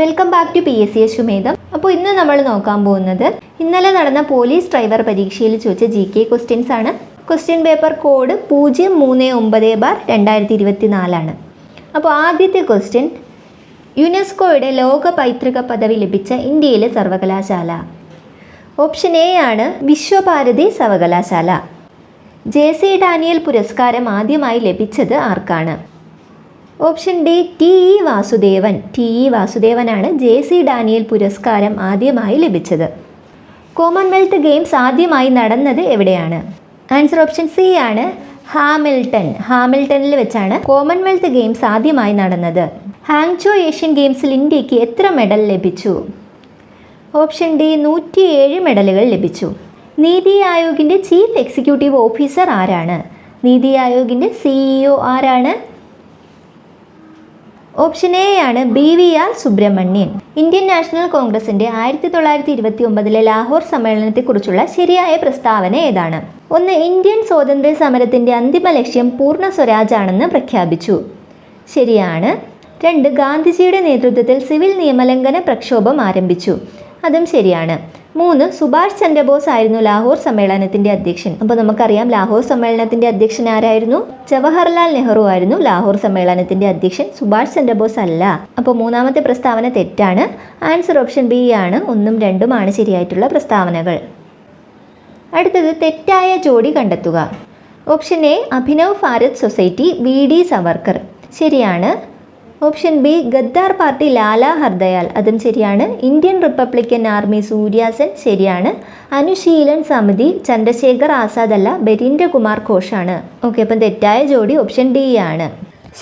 Welcome back to P S C Ashwamedham അപ്പോൾ ഇന്ന് നമ്മൾ നോക്കാൻ പോകുന്നത് ഇന്നലെ നടന്ന പോലീസ് ഡ്രൈവർ പരീക്ഷയിൽ ചോദിച്ച ജി കെ ക്വസ്റ്റ്യൻസ് ആണ്. ക്വസ്റ്റ്യൻ പേപ്പർ കോഡ് പൂജ്യം മൂന്ന് ഒമ്പത് ബാർ രണ്ടായിരത്തി ഇരുപത്തി നാലാണ് അപ്പോൾ ആദ്യത്തെ ക്വസ്റ്റ്യൻ യുനെസ്കോയുടെ ലോക പൈതൃക പദവി ലഭിച്ച ഇന്ത്യയിലെ സർവകലാശാല. ഓപ്ഷൻ എ ആണ് വിശ്വഭാരതി സർവകലാശാല. ജെ സി ഡാനിയൽ പുരസ്കാരം ആദ്യമായി ലഭിച്ചത് ആർക്കാണ്? Option D T E Vasudevan. T E വാസുദേവനാണ് J C Daniel പുരസ്കാരം ആദ്യമായി ലഭിച്ചത്. കോമൺവെൽത്ത് ഗെയിംസ് ആദ്യമായി നടന്നത് എവിടെയാണ്? ആൻസർ ഓപ്ഷൻ സി ആണ് ഹാമിൽട്ടൺ. ഹാമിൽട്ടണിൽ വെച്ചാണ് കോമൺവെൽത്ത് ഗെയിംസ് ആദ്യമായി നടന്നത്. ഹാങ്ചോ ഏഷ്യൻ ഗെയിംസിൽ ഇന്ത്യയ്ക്ക് എത്ര മെഡൽ ലഭിച്ചു? ഓപ്ഷൻ ഡി നൂറ്റിയേഴ് മെഡലുകൾ ലഭിച്ചു. നീതി ആയോഗിന്റെ ചീഫ് എക്സിക്യൂട്ടീവ് ഓഫീസർ ആരാണ്? നീതി ആയോഗിന്റെ സിഇഒ ആരാണ്? ഓപ്ഷൻ എ ആണ് B V R Subrahmanyam. Indian National കോൺഗ്രസിന്റെ ആയിരത്തി തൊള്ളായിരത്തി ഇരുപത്തി ഒമ്പതിലെ ലാഹോർ സമ്മേളനത്തെക്കുറിച്ചുള്ള ശരിയായ പ്രസ്താവന ഏതാണ്? ഒന്ന് ഇന്ത്യൻ സ്വാതന്ത്ര്യ സമരത്തിന്റെ അന്തിമ ലക്ഷ്യം പൂർണ സ്വരാജാണെന്ന് പ്രഖ്യാപിച്ചു. ശരിയാണ്. രണ്ട് ഗാന്ധിജിയുടെ നേതൃത്വത്തിൽ സിവിൽ നിയമലംഘന പ്രക്ഷോഭം ആരംഭിച്ചു. അതും ശരിയാണ്. മൂന്ന് സുഭാഷ് ചന്ദ്രബോസ് ആയിരുന്നു ലാഹോർ സമ്മേളനത്തിന്റെ അധ്യക്ഷൻ. അപ്പോൾ നമുക്കറിയാം ലാഹോർ സമ്മേളനത്തിന്റെ അധ്യക്ഷൻ ആരായിരുന്നു? ജവഹർലാൽ നെഹ്റു ആയിരുന്നു ലാഹോർ സമ്മേളനത്തിന്റെ അധ്യക്ഷൻ. സുഭാഷ് ചന്ദ്രബോസ് അല്ല. അപ്പോൾ മൂന്നാമത്തെ പ്രസ്താവന തെറ്റാണ്. ആൻസർ ഓപ്ഷൻ ബി ആണ്. ഒന്നും രണ്ടും ആണ് ശരിയായിട്ടുള്ള പ്രസ്താവനകൾ. അടുത്തത് തെറ്റായ ജോഡി കണ്ടെത്തുക. Option A Abhinav Bharat Society V D Savarkar. ശരിയാണ്. Option B Ghadar Party Lala Hardayal. അതും ശരിയാണ്. ഇന്ത്യൻ റിപ്പബ്ലിക്കൻ ആർമി സൂര്യാസൻ ശരിയാണ്. അനുശീലൻ സമിതി ചന്ദ്രശേഖർ ആസാദ് അല്ല ബരീന്ദ്രകുമാർ ഘോഷാണ്. ഓക്കെ അപ്പം തെറ്റായ ജോഡി ഓപ്ഷൻ ഡി ആണ്.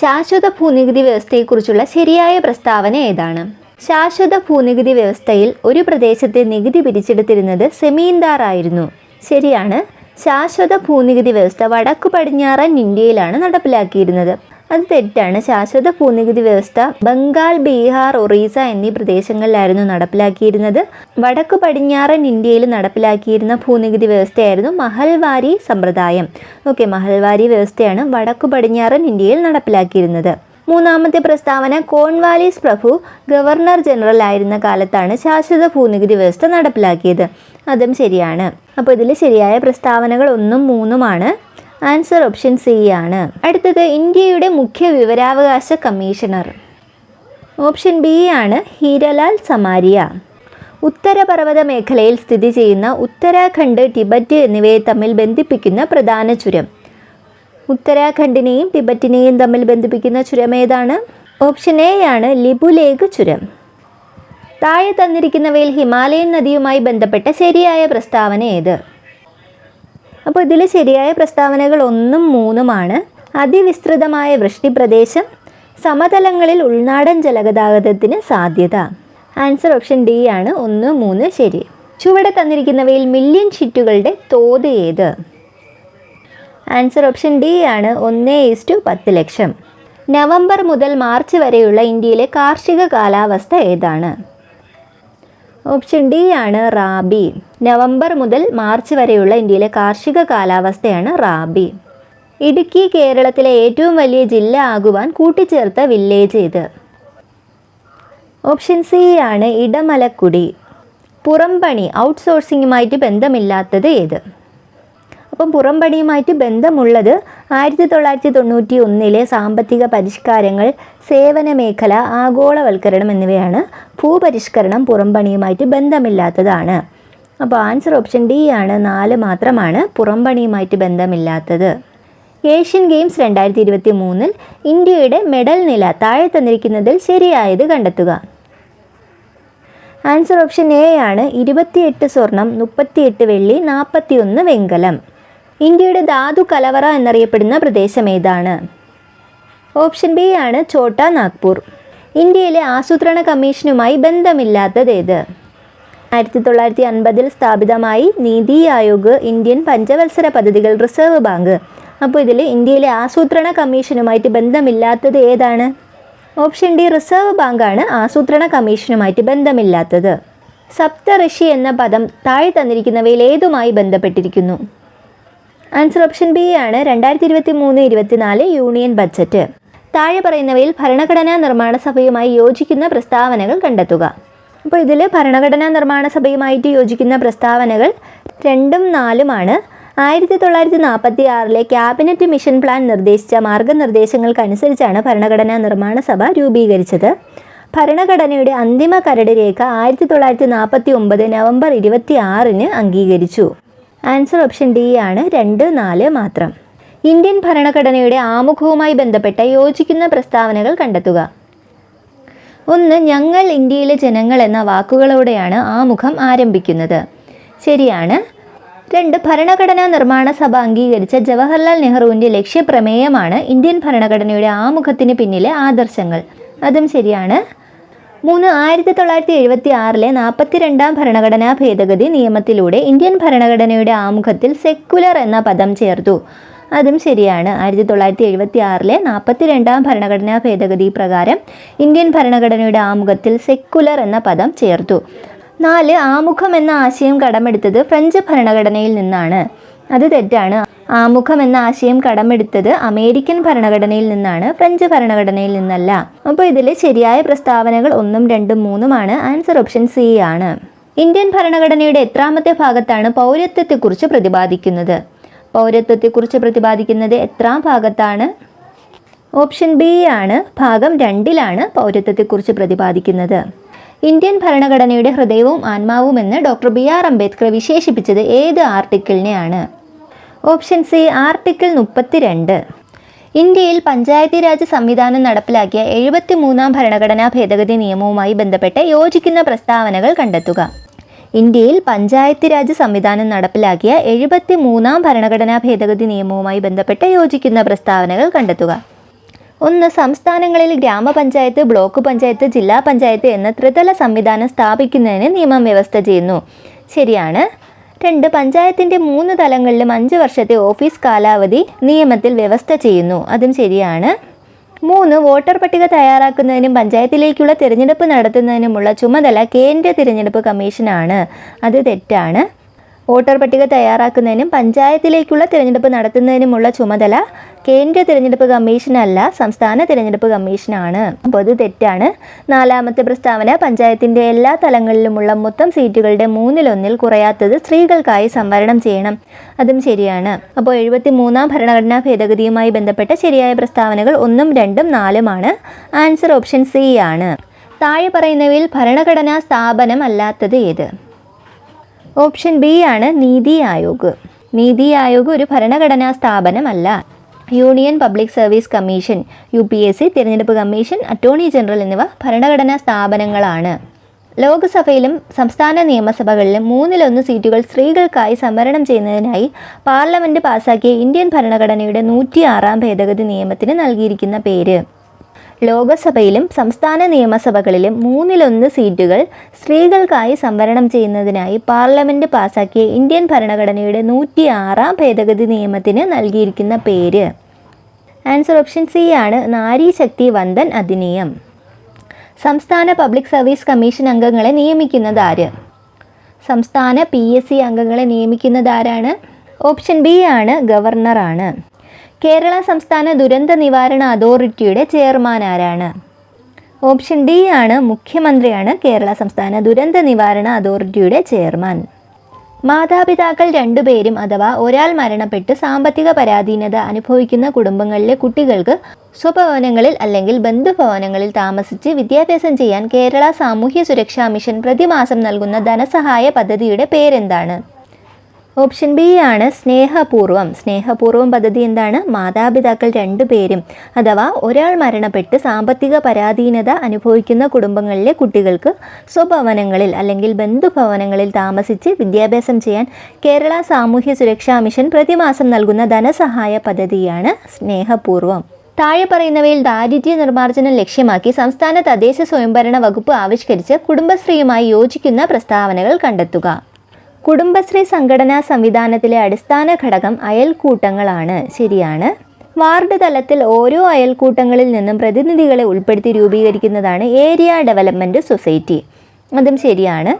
ശാശ്വത ഭൂനികുതി വ്യവസ്ഥയെക്കുറിച്ചുള്ള ശരിയായ പ്രസ്താവന ഏതാണ്? ശാശ്വത ഭൂനികുതി വ്യവസ്ഥയിൽ ഒരു പ്രദേശത്തെ നികുതി പിരിച്ചെടുത്തിരുന്നത് സെമീന്ദാർ ആയിരുന്നു. ശരിയാണ്. ശാശ്വത ഭൂനികുതി വ്യവസ്ഥ വടക്കു പടിഞ്ഞാറൻ ഇന്ത്യയിലാണ് നടപ്പിലാക്കിയിരുന്നത്. അത് തെറ്റാണ്. ശാശ്വത ഭൂനികുതി വ്യവസ്ഥ ബംഗാൾ ബീഹാർ ഒറീസ എന്നീ പ്രദേശങ്ങളിലായിരുന്നു നടപ്പിലാക്കിയിരുന്നത്. വടക്കു പടിഞ്ഞാറൻ ഇന്ത്യയിൽ നടപ്പിലാക്കിയിരുന്ന ഭൂനികുതി വ്യവസ്ഥയായിരുന്നു മഹൽവാരി സമ്പ്രദായം. ഓക്കെ മഹൽവാരി വ്യവസ്ഥയാണ് വടക്കു പടിഞ്ഞാറൻ ഇന്ത്യയിൽ നടപ്പിലാക്കിയിരുന്നത്. മൂന്നാമത്തെ പ്രസ്താവന കോൺവാലിസ് പ്രഭു ഗവർണർ ജനറൽ ആയിരുന്ന കാലത്താണ് ശാശ്വത ഭൂനികുതി വ്യവസ്ഥ നടപ്പിലാക്കിയത്. അതും ശരിയാണ്. അപ്പോൾ ഇതിൽ ശരിയായ പ്രസ്താവനകൾ ഒന്നും മൂന്നുമാണ്. ആൻസർ ഓപ്ഷൻ സി ആണ്. അടുത്തത് ഇന്ത്യയുടെ മുഖ്യ വിവരാവകാശ കമ്മീഷണർ. ഓപ്ഷൻ ബി ആണ് ഹീരലാൽ സമാരിയ. ഉത്തരപർവത മേഖലയിൽ സ്ഥിതി ചെയ്യുന്ന ഉത്തരാഖണ്ഡ് ടിബറ്റ് എന്നിവയെ തമ്മിൽ ബന്ധിപ്പിക്കുന്ന പ്രധാന ചുരം. ഉത്തരാഖണ്ഡിനെയും ടിബറ്റിനെയും തമ്മിൽ ബന്ധിപ്പിക്കുന്ന ചുരം ഏതാണ്? ഓപ്ഷൻ എ ആണ് ലിബുലേഖ് ചുരം. താഴെ തന്നിരിക്കുന്നവയിൽ ഹിമാലയൻ നദിയുമായി ബന്ധപ്പെട്ട ശരിയായ പ്രസ്താവന ഏത്? അപ്പോൾ ഇതിൽ ശരിയായ പ്രസ്താവനകൾ ഒന്നും മൂന്നുമാണ്. അതിവിസ്തൃതമായ വൃഷ്ടിപ്രദേശം സമതലങ്ങളിൽ ഉൾനാടൻ ജലഗതാഗതത്തിന് സാധ്യത. ആൻസർ ഓപ്ഷൻ ഡി ആണ്. ഒന്ന് മൂന്ന് ശരി. ചുവടെ തന്നിരിക്കുന്നവയിൽ മില്യൺ ഷീറ്റുകളുടെ തോത് ഏത്? ആൻസർ ഓപ്ഷൻ ഡി ആണ്. ഒന്ന് ഈസ്റ്റു പത്ത് ലക്ഷം. നവംബർ മുതൽ മാർച്ച് വരെയുള്ള ഇന്ത്യയിലെ കാർഷിക കാലാവസ്ഥ ഏതാണ്? ഓപ്ഷൻ ഡി ആണ് റാബി നവംബർ മുതൽ മാർച്ച് വരെയുള്ള ഇന്ത്യയിലെ കാർഷിക കാലാവസ്ഥയാണ് റാബി ഇടുക്കി കേരളത്തിലെ ഏറ്റവും വലിയ ജില്ല ആകുവാൻ കൂട്ടിച്ചേർത്ത വില്ലേജ് ഇത് ഓപ്ഷൻ സി ആണ് ഇടമലക്കുടി. പുറംപണി ഔട്ട്സോഴ്സിങ്ങുമായിട്ട് ബന്ധമില്ലാത്തത് ഏത്? അപ്പം പുറംപണിയുമായിട്ട് ബന്ധമുള്ളത് ആയിരത്തി തൊള്ളായിരത്തി തൊണ്ണൂറ്റി ഒന്നിലെ സാമ്പത്തിക പരിഷ്കാരങ്ങൾ സേവന മേഖല ആഗോളവൽക്കരണം എന്നിവയാണ്. ഭൂപരിഷ്കരണം പുറംപണിയുമായിട്ട് ബന്ധമില്ലാത്തതാണ്. അപ്പോൾ ആൻസർ ഓപ്ഷൻ ഡി ആണ്. നാല് മാത്രമാണ് പുറംപണിയുമായിട്ട് ബന്ധമില്ലാത്തത്. ഏഷ്യൻ ഗെയിംസ് രണ്ടായിരത്തി ഇരുപത്തി മൂന്നിൽ ഇന്ത്യയുടെ മെഡൽ നില താഴെ തന്നിരിക്കുന്നതിൽ ശരിയായത് കണ്ടെത്തുക. ആൻസർ ഓപ്ഷൻ എ ആണ്. ഇരുപത്തിയെട്ട് സ്വർണം മുപ്പത്തിയെട്ട് വെള്ളി നാൽപ്പത്തിയൊന്ന് വെങ്കലം. ഇന്ത്യയുടെ ധാതു കലവറ എന്നറിയപ്പെടുന്ന പ്രദേശം ഏതാണ്? ഓപ്ഷൻ ബി ആണ് ഛോട്ടാ നാഗ്പൂർ. ഇന്ത്യയിലെ ആസൂത്രണ കമ്മീഷനുമായി ബന്ധമില്ലാത്തത് ഏത്? ആയിരത്തി തൊള്ളായിരത്തി അൻപതിൽ സ്ഥാപിതമായി നീതി ആയോഗ് ഇന്ത്യൻ പഞ്ചവത്സര പദ്ധതികൾ റിസർവ് ബാങ്ക്. അപ്പോൾ ഇതിൽ ഇന്ത്യയിലെ ആസൂത്രണ കമ്മീഷനുമായിട്ട് ബന്ധമില്ലാത്തത് ഏതാണ്? ഓപ്ഷൻ ഡി റിസർവ് ബാങ്കാണ് ആസൂത്രണ കമ്മീഷനുമായിട്ട് ബന്ധമില്ലാത്തത്. സപ്തഋഷി എന്ന പദം താഴെ തന്നിരിക്കുന്നവയിൽ ഏതുമായി ബന്ധപ്പെട്ടിരിക്കുന്നു? ആൻസർ ഓപ്ഷൻ ബി ആണ്. രണ്ടായിരത്തി ഇരുപത്തി മൂന്ന് ഇരുപത്തിനാല് യൂണിയൻ ബഡ്ജറ്റ്. താഴെ പറയുന്നവയിൽ ഭരണഘടനാ നിർമ്മാണ സഭയുമായി യോജിക്കുന്ന പ്രസ്താവനകൾ കണ്ടെത്തുക. അപ്പോൾ ഇതിൽ ഭരണഘടനാ നിർമ്മാണ സഭയുമായിട്ട് യോജിക്കുന്ന പ്രസ്താവനകൾ രണ്ടും നാലുമാണ്. ആയിരത്തി തൊള്ളായിരത്തി നാൽപ്പത്തി ആറിലെ ക്യാബിനറ്റ് മിഷൻ പ്ലാൻ നിർദ്ദേശിച്ച മാർഗനിർദ്ദേശങ്ങൾക്കനുസരിച്ചാണ് ഭരണഘടനാ നിർമ്മാണ സഭ രൂപീകരിച്ചത്. ഭരണഘടനയുടെ അന്തിമ കരട് രേഖ ആയിരത്തി തൊള്ളായിരത്തി നാൽപ്പത്തി ഒമ്പത് നവംബർ ഇരുപത്തി ആറിന് അംഗീകരിച്ചു. ആൻസർ ഓപ്ഷൻ ഡി ആണ് രണ്ട് നാല് മാത്രം. ഇന്ത്യൻ ഭരണഘടനയുടെ ആമുഖവുമായി ബന്ധപ്പെട്ട യോജിക്കുന്ന പ്രസ്താവനകൾ കണ്ടെത്തുക. ഒന്ന് ഞങ്ങൾ ഇന്ത്യയിലെ ജനങ്ങൾ എന്ന വാക്കുകളോടെയാണ് ആമുഖം ആരംഭിക്കുന്നത്. ശരിയാണ്. രണ്ട് ഭരണഘടനാ നിർമ്മാണ സഭ അംഗീകരിച്ച ജവഹർലാൽ നെഹ്റുവിന്റെ ലക്ഷ്യപ്രമേയമാണ് ഇന്ത്യൻ ഭരണഘടനയുടെ ആമുഖത്തിന് പിന്നിലെ ആദർശങ്ങൾ. അതും ശരിയാണ്. മൂന്ന് ആയിരത്തി തൊള്ളായിരത്തി എഴുപത്തി ആറിലെ നാൽപ്പത്തിരണ്ടാം ഭരണഘടനാ ഭേദഗതി നിയമത്തിലൂടെ ഇന്ത്യൻ ഭരണഘടനയുടെ ആമുഖത്തിൽ സെക്കുലർ എന്ന പദം ചേർത്തു. അതും ശരിയാണ്. ആയിരത്തി തൊള്ളായിരത്തി എഴുപത്തി ആറിലെ നാൽപ്പത്തി രണ്ടാം ഭരണഘടനാ ഭേദഗതി പ്രകാരം ഇന്ത്യൻ ഭരണഘടനയുടെ ആമുഖത്തിൽ സെക്കുലർ എന്ന പദം ചേർത്തു. നാല് ആമുഖം എന്ന ആശയം കടമെടുത്തത് ഫ്രഞ്ച് ഭരണഘടനയിൽ നിന്നാണ്. അത് തെറ്റാണ്. ആമുഖം എന്ന ആശയം കടമെടുത്തത് അമേരിക്കൻ ഭരണഘടനയിൽ നിന്നാണ് ഫ്രഞ്ച് ഭരണഘടനയിൽ നിന്നല്ല. അപ്പോൾ ഇതിൽ ശരിയായ പ്രസ്താവനകൾ ഒന്നും രണ്ടും മൂന്നുമാണ്. ആൻസർ ഓപ്ഷൻ സി ആണ്. ഇന്ത്യൻ ഭരണഘടനയുടെ എത്രാമത്തെ ഭാഗത്താണ് പൗരത്വത്തെക്കുറിച്ച് പ്രതിപാദിക്കുന്നത്? പൗരത്വത്തെക്കുറിച്ച് പ്രതിപാദിക്കുന്നത് എത്രാം ഭാഗത്താണ്? ഓപ്ഷൻ ബി ആണ് ഭാഗം രണ്ടിലാണ് പൗരത്വത്തെക്കുറിച്ച് പ്രതിപാദിക്കുന്നത്. ഇന്ത്യൻ ഭരണഘടനയുടെ ഹൃദയവും ആത്മാവും എന്ന് ഡോക്ടർ ബി ആർ അംബേദ്കർ വിശേഷിപ്പിച്ചത് ഏത് ആർട്ടിക്കിളിനെയാണ്? ഓപ്ഷൻ സി ആർട്ടിക്കിൾ മുപ്പത്തിരണ്ട്. ഇന്ത്യയിൽ പഞ്ചായത്തി രാജ് സംവിധാനം നടപ്പിലാക്കിയ എഴുപത്തി മൂന്നാം ഭരണഘടനാ ഭേദഗതി നിയമവുമായി ബന്ധപ്പെട്ട് യോജിക്കുന്ന പ്രസ്താവനകൾ കണ്ടെത്തുക. ഇന്ത്യയിൽ പഞ്ചായത്ത് രാജ് സംവിധാനം നടപ്പിലാക്കിയ എഴുപത്തി മൂന്നാം ഭരണഘടനാ ഭേദഗതി നിയമവുമായി ബന്ധപ്പെട്ട് യോജിക്കുന്ന പ്രസ്താവനകൾ കണ്ടെത്തുക. ഒന്ന് സംസ്ഥാനങ്ങളിൽ ഗ്രാമപഞ്ചായത്ത് ബ്ലോക്ക് പഞ്ചായത്ത് ജില്ലാ പഞ്ചായത്ത് എന്ന ത്രിതല സംവിധാനം സ്ഥാപിക്കുന്നതിന് നിയമം വ്യവസ്ഥ ചെയ്യുന്നു. ശരിയാണ്. രണ്ട് പഞ്ചായത്തിന്റെ മൂന്ന് തലങ്ങളിലും അഞ്ച് വർഷത്തെ ഓഫീസ് കാലാവധി നിയമത്തിൽ വ്യവസ്ഥ ചെയ്യുന്നു. അതും ശരിയാണ്. മൂന്ന് വോട്ടർ പട്ടിക തയ്യാറാക്കുന്നതിനും പഞ്ചായത്തിലേക്കുള്ള തിരഞ്ഞെടുപ്പ് നടത്തുന്നതിനുമുള്ള ചുമതല കേന്ദ്ര തിരഞ്ഞെടുപ്പ് കമ്മീഷനാണ്. അത് തെറ്റാണ്. വോട്ടർ പട്ടിക തയ്യാറാക്കുന്നതിനും പഞ്ചായത്തിലേക്കുള്ള തിരഞ്ഞെടുപ്പ് നടത്തുന്നതിനുമുള്ള ചുമതല കേന്ദ്ര തിരഞ്ഞെടുപ്പ് കമ്മീഷനല്ല സംസ്ഥാന തിരഞ്ഞെടുപ്പ് കമ്മീഷനാണ്. അത് തെറ്റാണ്. നാലാമത്തെ പ്രസ്താവന പഞ്ചായത്തിന്റെ എല്ലാ തലങ്ങളിലുമുള്ള മൊത്തം സീറ്റുകളുടെ മൂന്നിലൊന്നിൽ കുറയാത്തത് സ്ത്രീകൾക്കായി സംവരണം ചെയ്യണം. അതും ശരിയാണ്. അപ്പോൾ എഴുപത്തി മൂന്നാം ഭരണഘടനാ ഭേദഗതിയുമായി ബന്ധപ്പെട്ട ശരിയായ പ്രസ്താവനകൾ ഒന്നും രണ്ടും നാലുമാണ്. ആൻസർ ഓപ്ഷൻ സി ആണ്. താഴെ പറയുന്നവയിൽ ഭരണഘടനാ സ്ഥാപനം അല്ലാത്തത് ഏത്? ഓപ്ഷൻ ബി ആണ് നീതി ആയോഗ്. നീതി ആയോഗ് ഒരു ഭരണഘടനാ സ്ഥാപനമല്ല. Union Public Service Commission U P S C തിരഞ്ഞെടുപ്പ് കമ്മീഷൻ അറ്റോർണി ജനറൽ എന്നിവ ഭരണഘടനാ സ്ഥാപനങ്ങളാണ്. ലോക്സഭയിലും സംസ്ഥാന നിയമസഭകളിലും മൂന്നിലൊന്ന് സീറ്റുകൾ സ്ത്രീകൾക്കായി സംവരണം ചെയ്യുന്നതിനായി പാർലമെന്റ് പാസാക്കിയ ഇന്ത്യൻ ഭരണഘടനയുടെ നൂറ്റി ആറാം ഭേദഗതി നിയമത്തിന് നൽകിയിരിക്കുന്ന പേര്. ലോകസഭയിലും സംസ്ഥാന നിയമസഭകളിലും മൂന്നിലൊന്ന് സീറ്റുകൾ സ്ത്രീകൾക്കായി സംവരണം ചെയ്യുന്നതിനായി പാർലമെന്റ് പാസാക്കിയ ഇന്ത്യൻ ഭരണഘടനയുടെ നൂറ്റി ആറാം ഭേദഗതി നിയമത്തിന് നൽകിയിരിക്കുന്ന പേര്. ആൻസർ ഓപ്ഷൻ സി ആണ് നാരി ശക്തി വന്ദൻ അധിനിയം. സംസ്ഥാന പബ്ലിക് സർവീസ് കമ്മീഷൻ അംഗങ്ങളെ നിയമിക്കുന്നത് ആര്? സംസ്ഥാന പി എസ് സി അംഗങ്ങളെ നിയമിക്കുന്നത് ആരാണ്? ഓപ്ഷൻ ബി ആണ് ഗവർണറാണ്. കേരള സംസ്ഥാന ദുരന്ത നിവാരണ അതോറിറ്റിയുടെ ചെയർമാൻ ആരാണ്? ഓപ്ഷൻ ഡി ആണ് മുഖ്യമന്ത്രിയാണ് കേരള സംസ്ഥാന ദുരന്ത നിവാരണ അതോറിറ്റിയുടെ ചെയർമാൻ. മാതാപിതാക്കൾ രണ്ടുപേരും അഥവാ ഒരാൾ മരണപ്പെട്ട് സാമ്പത്തിക പരാധീനത അനുഭവിക്കുന്ന കുടുംബങ്ങളിലെ കുട്ടികൾക്ക് സ്വഭവനങ്ങളിൽ അല്ലെങ്കിൽ ബന്ധുഭവനങ്ങളിൽ താമസിച്ച് വിദ്യാഭ്യാസം ചെയ്യാൻ കേരള സാമൂഹ്യ സുരക്ഷാ മിഷൻ പ്രതിമാസം നൽകുന്ന ധനസഹായ പദ്ധതിയുടെ പേരെന്താണ്? ഓപ്ഷൻ ബി ആണ് സ്നേഹപൂർവം. സ്നേഹപൂർവം പദ്ധതി എന്താണ്? മാതാപിതാക്കൾ രണ്ടുപേരും അഥവാ ഒരാൾ മരണപ്പെട്ട് സാമ്പത്തിക പരാധീനത അനുഭവിക്കുന്ന കുടുംബങ്ങളിലെ കുട്ടികൾക്ക് സ്വഭവനങ്ങളിൽ അല്ലെങ്കിൽ ബന്ധുഭവനങ്ങളിൽ താമസിച്ച് വിദ്യാഭ്യാസം ചെയ്യാൻ കേരള സാമൂഹ്യ സുരക്ഷാ മിഷൻ പ്രതിമാസം നൽകുന്ന ധനസഹായ പദ്ധതിയാണ് സ്നേഹപൂർവം. താഴെ പറയുന്നവയിൽ ദാരിദ്ര്യ നിർമ്മാർജനം ലക്ഷ്യമാക്കി സംസ്ഥാന തദ്ദേശ സ്വയംഭരണ വകുപ്പ് ആവിഷ്കരിച്ച് കുടുംബശ്രീയുമായി യോജിക്കുന്ന പ്രസ്താവനകൾ കണ്ടെത്തുക. കുടുംബശ്രീ സംഘടനാ സംവിധാനത്തിലെ അടിസ്ഥാന ഘടകം അയൽക്കൂട്ടങ്ങളാണ്. ശരിയാണ്. വാർഡ് തലത്തിൽ ഓരോ അയൽക്കൂട്ടങ്ങളിൽ നിന്നും പ്രതിനിധികളെ ഉൾപ്പെടുത്തി രൂപീകരിക്കുന്നതാണ് ഏരിയ ഡെവലപ്മെന്റ് സൊസൈറ്റി. അതും ശരിയാണ്.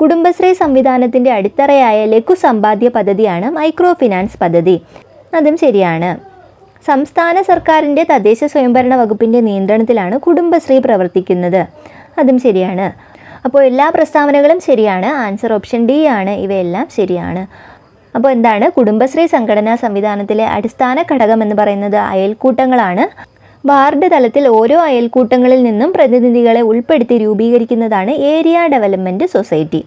കുടുംബശ്രീ സംവിധാനത്തിന്റെ അടിത്തറയായ ലഘു സമ്പാദ്യ പദ്ധതിയാണ് മൈക്രോ ഫിനാൻസ് പദ്ധതി. അതും ശരിയാണ്. സംസ്ഥാന സർക്കാരിന്റെ തദ്ദേശ സ്വയംഭരണ വകുപ്പിന്റെ നിയന്ത്രണത്തിലാണ് കുടുംബശ്രീ പ്രവർത്തിക്കുന്നത്. അതും ശരിയാണ്. അപ്പോൾ എല്ലാ പ്രസ്താവനകളും ശരിയാണ്. ആൻസർ ഓപ്ഷൻ ഡി ആണ്. ഇവയെല്ലാം ശരിയാണ്. അപ്പോൾ എന്താണ്? കുടുംബശ്രീ സംഘടനാ സംവിധാനത്തിലെ അടിസ്ഥാന ഘടകം എന്ന് പറയുന്നത് അയൽക്കൂട്ടങ്ങളാണ്. വാർഡ് തലത്തിൽ ഓരോ അയൽക്കൂട്ടങ്ങളിൽ നിന്നും പ്രതിനിധികളെ ഉൾപ്പെടുത്തി രൂപീകരിക്കുന്നതാണ് ഏരിയ ഡെവലപ്മെന്റ് സൊസൈറ്റി.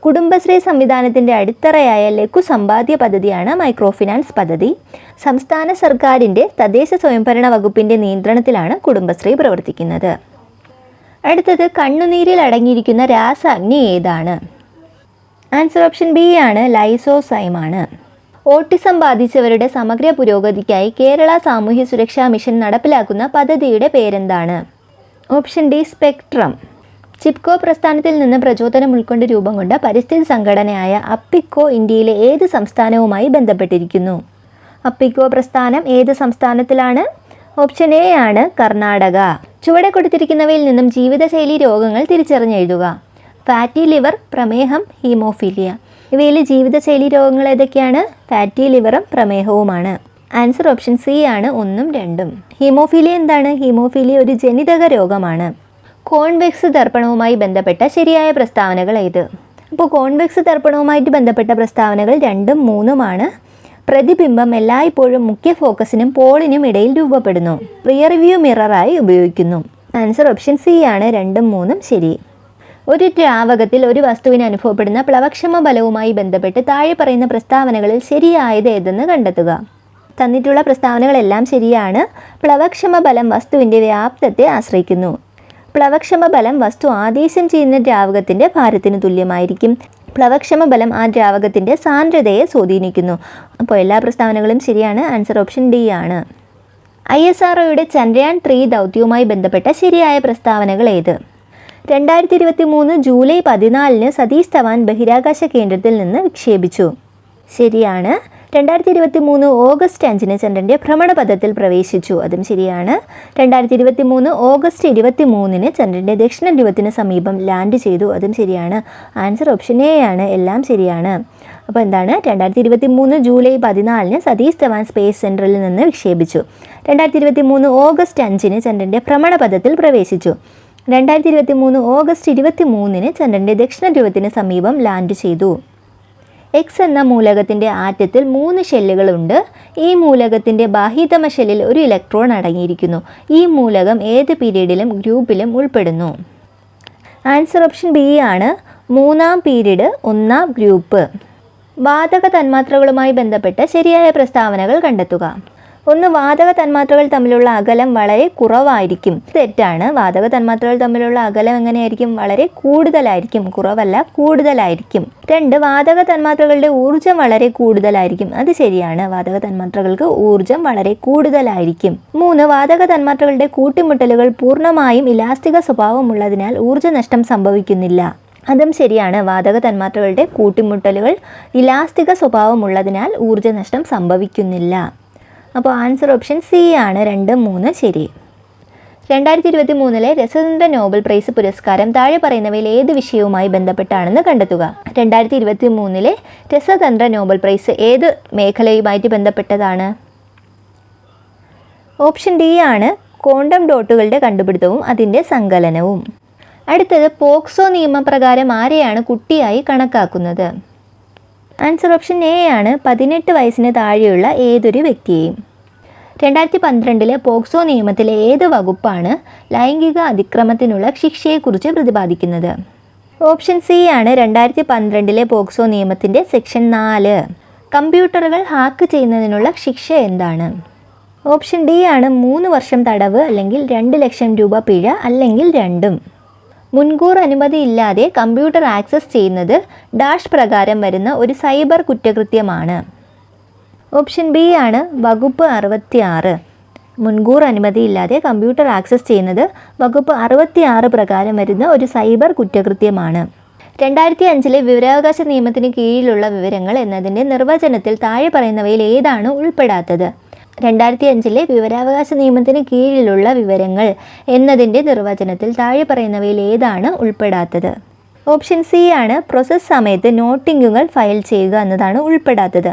കുടുംബശ്രീ സംവിധാനത്തിന്റെ അടിത്തറയായ ലഘു സമ്പാദ്യ പദ്ധതിയാണ് മൈക്രോ ഫിനാൻസ് പദ്ധതി. സംസ്ഥാന സർക്കാരിന്റെ തദ്ദേശ സ്വയംഭരണ വകുപ്പിന്റെ നിയന്ത്രണത്തിലാണ് കുടുംബശ്രീ പ്രവർത്തിക്കുന്നത്. അടുത്തത് കണ്ണുനീരിൽ അടങ്ങിയിരിക്കുന്ന രാസാഗ്നി ഏതാണ്? ആൻസർ ഓപ്ഷൻ ബി ആണ് ലൈസോസൈമാണ് ഓട്ടിസം ബാധിച്ചവരുടെ സമഗ്ര പുരോഗതിക്കായി കേരള സാമൂഹ്യ സുരക്ഷാ മിഷൻ നടപ്പിലാക്കുന്ന പദ്ധതിയുടെ പേരെന്താണ്? ഓപ്ഷൻ ഡി സ്പെക്ട്രം ചിപ്കോ പ്രസ്ഥാനത്തിൽ നിന്ന് പ്രചോദനം ഉൾക്കൊണ്ട് രൂപം കൊണ്ട പരിസ്ഥിതി സംഘടനയായ അപ്പിക്കോ ഇന്ത്യയിലെ ഏത് സംസ്ഥാനവുമായി ബന്ധപ്പെട്ടിരിക്കുന്നു? അപ്പിക്കോ പ്രസ്ഥാനം ഏത് സംസ്ഥാനത്തിലാണ്? ഓപ്ഷൻ എ ആണ് കർണാടക. ചുവടെ കൊടുത്തിരിക്കുന്നവയിൽ നിന്നും ജീവിതശൈലി രോഗങ്ങൾ തിരിച്ചറിഞ്ഞെഴുതുക. ഫാറ്റി ലിവർ പ്രമേഹം ഹീമോഫീലിയ. ഇവയിൽ ജീവിതശൈലി രോഗങ്ങൾ ഏതൊക്കെയാണ്? ഫാറ്റി ലിവറും പ്രമേഹവുമാണ്. ആൻസർ ഓപ്ഷൻ സി ആണ് ഒന്നും രണ്ടും. ഹീമോഫീലിയ എന്താണ്? ഹീമോഫീലിയ ഒരു ജനിതക രോഗമാണ്. കോൺവെക്സ് ദർപ്പണവുമായി ബന്ധപ്പെട്ട ശരിയായ പ്രസ്താവനകൾ ഏത്? അപ്പോൾ കോൺവെക്സ് ദർപ്പണവുമായിട്ട് ബന്ധപ്പെട്ട പ്രസ്താവനകൾ രണ്ടും മൂന്നുമാണ്. പ്രതിബിംബം എല്ലായ്പ്പോഴും മുഖ്യ ഫോക്കസിനും പോളിനും ഇടയിൽ രൂപപ്പെടുന്നു. റിയർ വ്യൂ മിററായി ഉപയോഗിക്കുന്നു. ആൻസർ ഓപ്ഷൻ സി ആണ്. രണ്ടും മൂന്നും ശരി. ഒരു ദ്രാവകത്തിൽ ഒരു വസ്തുവിന് അനുഭവപ്പെടുന്ന പ്ലവക്ഷമ ബലവുമായി ബന്ധപ്പെട്ട് താഴെ പറയുന്ന പ്രസ്താവനകളിൽ ശരിയായത് ഏതെന്ന് കണ്ടെത്തുക. തന്നിട്ടുള്ള പ്രസ്താവനകളെല്ലാം ശരിയാണ്. പ്ലവക്ഷമ ബലം വസ്തുവിന്റെ വ്യാപ്തത്തെ ആശ്രയിക്കുന്നു. പ്ലവക്ഷമ ബലം വസ്തു ആദേശം ചെയ്യുന്ന ദ്രാവകത്തിന്റെ ഭാരത്തിന് തുല്യമായിരിക്കും. പ്ലവക്ഷമ ബലം ആ ദ്രാവകത്തിന്റെ സാന്ദ്രതയെ സ്വാധീനിക്കുന്നു. അപ്പോൾ എല്ലാ പ്രസ്താവനകളും ശരിയാണ്. ആൻസർ ഓപ്ഷൻ ഡി ആണ്. I S R Chandrayaan three ദൗത്യവുമായി ബന്ധപ്പെട്ട ശരിയായ പ്രസ്താവനകൾ ഏത്? രണ്ടായിരത്തി ഇരുപത്തി മൂന്ന് ജൂലൈ പതിനാലിന് സതീഷ് ധവാൻ ബഹിരാകാശ കേന്ദ്രത്തിൽ നിന്ന് വിക്ഷേപിച്ചു. ശരിയാണ്. രണ്ടായിരത്തി ഇരുപത്തി മൂന്ന് ഓഗസ്റ്റ് അഞ്ചിന് ചന്ദ്രന്റെ ഭ്രമണപഥത്തിൽ പ്രവേശിച്ചു. അതും ശരിയാണ്. രണ്ടായിരത്തി ഇരുപത്തി മൂന്ന് ഓഗസ്റ്റ് ഇരുപത്തി മൂന്നിന് ചന്ദ്രന്റെ ദക്ഷിണ ധ്രുവത്തിന് സമീപം ലാൻഡ് ചെയ്തു. അതും ശരിയാണ്. ആൻസർ ഓപ്ഷൻ എ ആണ്. എല്ലാം ശരിയാണ്. അപ്പോൾ എന്താണ്? രണ്ടായിരത്തി ഇരുപത്തി മൂന്ന് ജൂലൈ പതിനാലിന് സതീഷ് ധവാൻ സ്പേസ് സെന്ററിൽ നിന്ന് വിക്ഷേപിച്ചു. രണ്ടായിരത്തി ഇരുപത്തി മൂന്ന് ഓഗസ്റ്റ് അഞ്ചിന് ചന്ദ്രന്റെ ഭ്രമണപഥത്തിൽ പ്രവേശിച്ചു. രണ്ടായിരത്തി ഇരുപത്തി മൂന്ന് ഓഗസ്റ്റ് ഇരുപത്തി മൂന്നിന് ചന്ദ്രന്റെ ദക്ഷിണ ധ്രുവത്തിന് സമീപം ലാൻഡ് ചെയ്തു. എക്സ് എന്ന മൂലകത്തിന്റെ ആറ്റത്തിൽ മൂന്ന് ഷെല്ലുകളുണ്ട് ഈ മൂലകത്തിന്റെ ബാഹ്യതമ ഷെല്ലിൽ ഒരു ഇലക്ട്രോൺ അടങ്ങിയിരിക്കുന്നു. ഈ മൂലകം ഏത് പീരീഡിലും ഗ്രൂപ്പിലും ഉൾപ്പെടുന്നു. ആൻസർ ഓപ്ഷൻ ബി ആണ്. മൂന്നാം പീരീഡ് ഒന്നാം ഗ്രൂപ്പ്. വാതക തന്മാത്രകളുമായി ബന്ധപ്പെട്ട ശരിയായ പ്രസ്താവനകൾ കണ്ടെത്തുക. ഒന്ന് വാതക തന്മാത്രകൾ തമ്മിലുള്ള അകലം വളരെ കുറവായിരിക്കും. തെറ്റാണ്. വാതക തന്മാത്രകൾ തമ്മിലുള്ള അകലം എങ്ങനെയായിരിക്കും? വളരെ കൂടുതലായിരിക്കും. കുറവല്ല കൂടുതലായിരിക്കും. രണ്ട് വാതക തന്മാത്രകളുടെ ഊർജം വളരെ കൂടുതലായിരിക്കും. അത് ശരിയാണ്. വാതക തന്മാത്രകൾക്ക് ഊർജം വളരെ കൂടുതലായിരിക്കും. മൂന്ന് വാതക തന്മാത്രകളുടെ കൂട്ടിമുട്ടലുകൾ പൂർണമായും ഇലാസ്റ്റിക സ്വഭാവമുള്ളതിനാൽ ഊർജ നഷ്ടം സംഭവിക്കുന്നില്ല. അതും ശരിയാണ്. വാതക തന്മാത്രകളുടെ കൂട്ടിമുട്ടലുകൾ ഇലാസ്റ്റിക സ്വഭാവമുള്ളതിനാൽ ഊർജ നഷ്ടം സംഭവിക്കുന്നില്ല. അപ്പോൾ ആൻസർ ഓപ്ഷൻ സി ആണ്. രണ്ട് മൂന്ന് ശരി. രണ്ടായിരത്തി ഇരുപത്തി മൂന്നിലെ രസതന്ത്ര നോബൽ പ്രൈസ് പുരസ്കാരം താഴെ പറയുന്നവയിൽ ഏത് വിഷയവുമായി ബന്ധപ്പെട്ടാണെന്ന് കണ്ടെത്തുക. രണ്ടായിരത്തി ഇരുപത്തി മൂന്നിലെ രസതന്ത്ര നോബൽ പ്രൈസ് ഏത് മേഖലയുമായിട്ട് ബന്ധപ്പെട്ടതാണ്? ഓപ്ഷൻ ഡി ആണ് ക്വാണ്ടം ഡോട്ടുകളുടെ കണ്ടുപിടുത്തവും അതിന്റെ സങ്കലനവും. അടുത്തത് പോക്സോ നിയമപ്രകാരം ആരെയാണ് കുട്ടിയായി കണക്കാക്കുന്നത്? ആൻസർ ഓപ്ഷൻ എ ആണ് പതിനെട്ട് വയസ്സിന് താഴെയുള്ള ഏതൊരു വ്യക്തിയെയും. രണ്ടായിരത്തി പന്ത്രണ്ടിലെ പോക്സോ നിയമത്തിലെ ഏത് വകുപ്പാണ് ലൈംഗിക അതിക്രമത്തിനുള്ള ശിക്ഷയെക്കുറിച്ച് പ്രതിപാദിക്കുന്നത്? ഓപ്ഷൻ സി ആണ് രണ്ടായിരത്തി പന്ത്രണ്ടിലെ പോക്സോ നിയമത്തിന്റെ സെക്ഷൻ നാല്. കമ്പ്യൂട്ടറുകൾ ഹാക്ക് ചെയ്യുന്നതിനുള്ള ശിക്ഷ എന്താണ്? ഓപ്ഷൻ ഡി ആണ് മൂന്ന് വർഷം തടവ് അല്ലെങ്കിൽ രണ്ട് ലക്ഷം രൂപ പിഴ അല്ലെങ്കിൽ രണ്ടും. മുൻകൂർ അനുമതിയില്ലാതെ കമ്പ്യൂട്ടർ ആക്സസ് ചെയ്യുന്നത് ഡാഷ് പ്രകാരം വരുന്ന ഒരു സൈബർ കുറ്റകൃത്യമാണ്. ഓപ്ഷൻ ബി ആണ് വകുപ്പ് അറുപത്തിയാറ്. മുൻകൂർ അനുമതിയില്ലാതെ കമ്പ്യൂട്ടർ ആക്സസ് ചെയ്യുന്നത് വകുപ്പ് അറുപത്തിയാറ് പ്രകാരം വരുന്ന ഒരു സൈബർ കുറ്റകൃത്യമാണ്. രണ്ടായിരത്തി അഞ്ചിലെ വിവരാവകാശ നിയമത്തിന് കീഴിലുള്ള വിവരങ്ങൾ എന്നതിന്റെ നിർവചനത്തിൽ താഴെ പറയുന്നവയിൽ ഏതാണ് ഉൾപ്പെടാത്തത്? രണ്ടായിരത്തി അഞ്ചിലെ വിവരാവകാശ നിയമത്തിന് കീഴിലുള്ള വിവരങ്ങൾ എന്നതിന്റെ നിർവചനത്തിൽ താഴെ പറയുന്നവയിൽ ഏതാണ് ഉൾപ്പെടാത്തത്? ഓപ്ഷൻ സി ആണ് പ്രോസസ് സമയത്ത് നോട്ടിങ്ങുകൾ ഫയൽ ചെയ്യുക എന്നതാണ് ഉൾപ്പെടാത്തത്.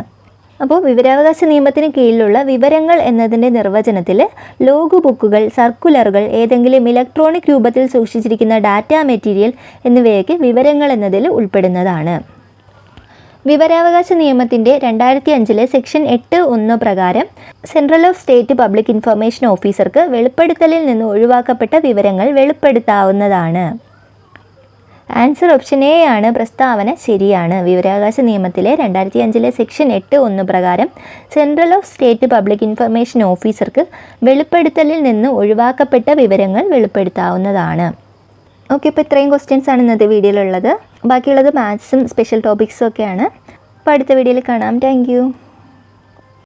അപ്പോൾ വിവരാവകാശ നിയമത്തിന് കീഴിലുള്ള വിവരങ്ങൾ എന്നതിന്റെ നിർവചനത്തിൽ ലോഗ് ബുക്കുകൾ സർക്കുലറുകൾ ഏതെങ്കിലും ഇലക്ട്രോണിക് രൂപത്തിൽ സൂക്ഷിച്ചിരിക്കുന്ന ഡാറ്റ മെറ്റീരിയൽ എന്നിവയൊക്കെ വിവരങ്ങൾ എന്നതിൽ ഉൾപ്പെടുന്നതാണ്. വിവരാവകാശ നിയമത്തിന്റെ രണ്ടായിരത്തി അഞ്ചിലെ സെക്ഷൻ എട്ട് ഒന്ന് പ്രകാരം central of state public information ഓഫീസർക്ക് വെളിപ്പെടുത്തലിൽ നിന്ന് ഒഴിവാക്കപ്പെട്ട വിവരങ്ങൾ വെളിപ്പെടുത്താവുന്നതാണ്. ആൻസർ ഓപ്ഷൻ എ ആണ് പ്രസ്താവന ശരിയാണ്. വിവരാവകാശ നിയമത്തിലെ രണ്ടായിരത്തി അഞ്ചിലെ സെക്ഷൻ എട്ട് ഒന്ന് പ്രകാരം central of state public information ഓഫീസർക്ക് വെളിപ്പെടുത്തലിൽ നിന്ന് ഒഴിവാക്കപ്പെട്ട വിവരങ്ങൾ വെളിപ്പെടുത്താവുന്നതാണ്. ഓക്കെ ഇപ്പോൾ ഇത്രയും ക്വസ്റ്റ്യൻസ് ആണ് ഇന്നത്തെ വീഡിയോയിലുള്ളത് ബാക്കിയുള്ളത് മാത്സും സ്പെഷ്യൽ ടോപ്പിക്സും ഒക്കെയാണ്. അപ്പോൾ അടുത്ത വീഡിയോയിൽ കാണാം. താങ്ക്